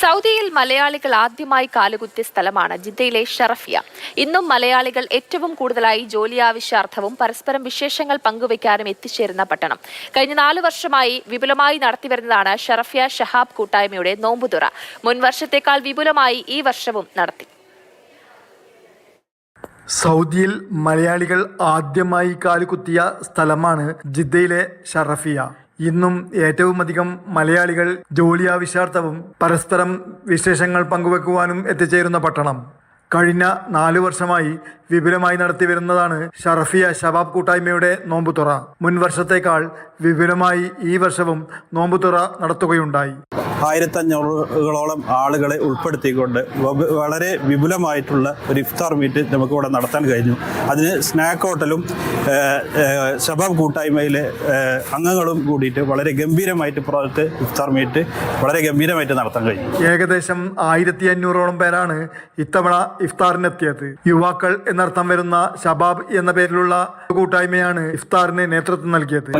സൗദിയിൽ മലയാളികൾ ആദ്യമായി കാലുകുത്തിയ സ്ഥലമാണ് ജിദ്ദയിലെ ഷറഫിയ. ഇന്നും മലയാളികൾ ഏറ്റവും കൂടുതലായി ജോലി ആവശ്യാർത്ഥവും പരസ്പരം വിശേഷങ്ങൾ പങ്കുവയ്ക്കാനും എത്തിച്ചേരുന്ന പട്ടണം. കഴിഞ്ഞ നാലു വർഷമായി വിപുലമായി നടത്തിവരുന്നതാണ് ഷറഫിയ ഷഹാബ് കൂട്ടായ്മയുടെ നോമ്പുതുറ. മുൻ വർഷത്തേക്കാൾ വിപുലമായി ഈ വർഷവും നടത്തി. സൗദിയിൽ മലയാളികൾ ആദ്യമായി കാലുകുത്തിയ സ്ഥലമാണ് ജിദ്ദയിലെ ഷറഫിയ. ഇന്നും ഏറ്റവും അധികം മലയാളികൾ ജോലി ആവശ്യാർത്ഥവും പരസ്പരം വിശേഷങ്ങൾ പങ്കുവെക്കുവാനും എത്തിച്ചേരുന്ന പട്ടണം. കഴിഞ്ഞ നാലു വർഷമായി വിപുലമായി നടത്തിവരുന്നതാണ് ഷറഫിയ ശബാബ് കൂട്ടായ്മയുടെ നോമ്പുതുറ. മുൻ വർഷത്തേക്കാൾ വിപുലമായി ഈ വർഷവും നോമ്പുതുറ നടത്തുകയുണ്ടായി. ആയിരത്തഞ്ഞൂറുകളോളം ആളുകളെ ഉൾപ്പെടുത്തിക്കൊണ്ട് വളരെ വിപുലമായിട്ടുള്ള ഒരു ഇഫ്താർ മീറ്റ് നമുക്കിവിടെ നടത്താൻ കഴിഞ്ഞു. അതിന് സ്നാക്ക് ഹോട്ടലും ശബാബ് കൂട്ടായ്മയിലെ അംഗങ്ങളും കൂടിയിട്ട് വളരെ ഗംഭീരമായിട്ട് പുറത്ത് ഇഫ്താർ മീറ്റ് വളരെ ഗംഭീരമായിട്ട് നടത്താൻ കഴിഞ്ഞു. ഏകദേശം ആയിരത്തി അഞ്ഞൂറോളം പേരാണ് ഇത്തവണ ഇഫ്താറിനെത്തിയത്. യുവാക്കൾ എന്നർത്ഥം വരുന്ന ശബാബ് എന്ന പേരിലുള്ള കൂട്ടായ്മയാണ് ഇഫ്താറിന് നേതൃത്വം നൽകിയത്.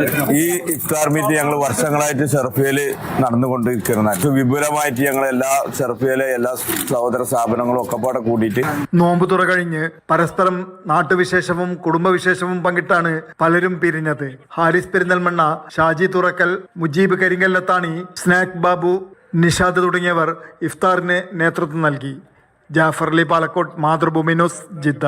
ഈ ഇഫ്താർ മീറ്റ് ഞങ്ങൾ വർഷങ്ങളായിട്ട് ചെറുപ്പയിൽ നടന്നുകൊണ്ടിരിക്കുന്നത് ഏറ്റവും വിപുലമായിട്ട് ഞങ്ങൾ എല്ലാ ഷെർഫിയയിലെ എല്ലാ സഹോദര സ്ഥാപനങ്ങളും ഒക്കെ പാടെ കൂടിയിട്ട് നോമ്പ് തുറ കഴിഞ്ഞ് പരസ്പരം നാട്ടുവിശേഷവും കുടുംബവിശേഷവും പങ്കിട്ടാണ് പലരും പിരിഞ്ഞത്. ഹാരിസ് പെരിന്തൽമണ്ണ ഷാജി തുറക്കൽ മുജീബ് കരിങ്കല്ലത്താണി സ്നാക് ബാബു നിഷാദ് തുടങ്ങിയവർ ഇഫ്താറിന് നേതൃത്വം നൽകി. Jafar Ali Palakkot Mathrubhumi news Jeddah.